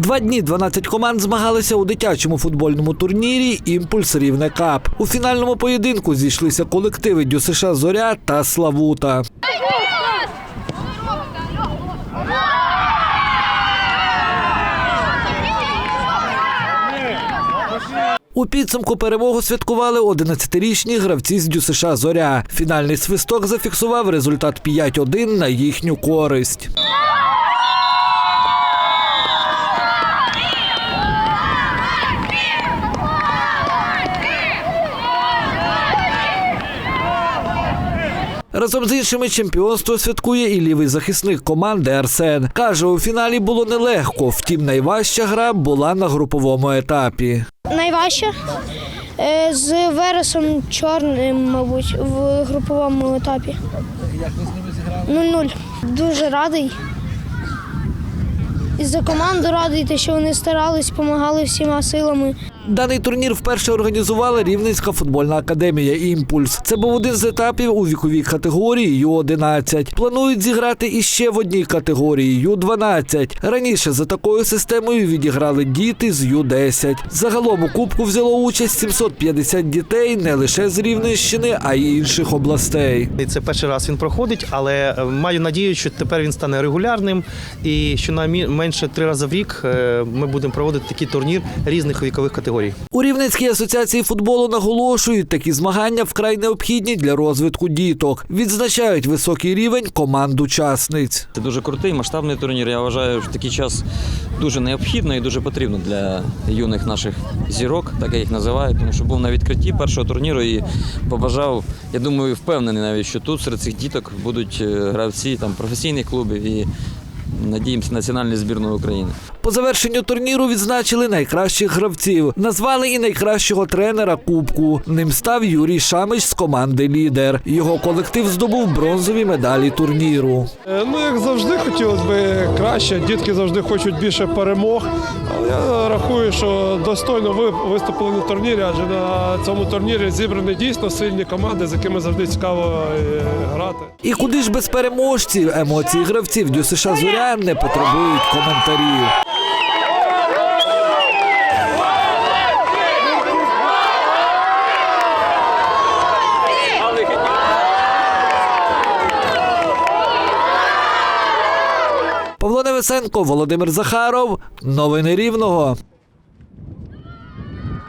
Два дні 12 команд змагалися у дитячому футбольному турнірі Імпульс Рівне Кап. У фінальному поєдинку зійшлися колективи ДЮСШ Зоря та Славута. У підсумку перемогу святкували 11-річні гравці з ДЮСШ Зоря. Фінальний свисток зафіксував результат 5-1 на їхню користь. Разом з іншими чемпіонство святкує і лівий захисник команди Арсен. Каже, у фіналі було нелегко, втім найважча гра була на груповому етапі. Найважче е, з вересом чорним, мабуть, в груповому етапі. Як ви з ними зіграли? 0-0. Дуже радий. І за команду радий, те, що вони старались, допомагали всіма силами. Даний турнір вперше організувала Рівненська футбольна академія Імпульс. Це був один з етапів у віковій категорії Ю-11. Планують зіграти іще в одній категорії Ю-12. Раніше за такою системою відіграли діти з Ю-10. Загалом у кубку взяло участь 750 дітей не лише з Рівненщини, а й інших областей. Це перший раз він проходить, але маю надію, що тепер він стане регулярним і що найменше три рази в рік е, ми будемо проводити такий турнір різних вікових категорій. У Рівненській асоціації футболу наголошують, такі змагання вкрай необхідні для розвитку діток. Відзначають високий рівень команд учасниць. Це дуже крутий масштабний турнір. Я вважаю, що такий час дуже необхідно і дуже потрібно для юних наших зірок, так я їх називаю, тому що був на відкритті першого турніру і побажав. Я думаю, впевнений навіть, що тут серед цих діток будуть е, гравці там професійних клубів і надіємося національної збірної України. По завершенню турніру відзначили найкращих гравців. Назвали і найкращого тренера Кубку. Ним став Юрій Шамич з команди Лідер. Його колектив здобув бронзові медалі турніру. Е, Ну, як завжди, хотілося б краще. Дітки завжди хочуть більше перемог. Але я рахую, що достойно ви виступили на турнірі, адже на цьому турнірі зібрані дійсно сильні команди, з якими завжди цікаво е, грати. І куди ж без переможців емоції гравців ДЮСШ Зоря не потребують коментарів. Павло Невесенко, Володимир Захаров. Новини Рівного.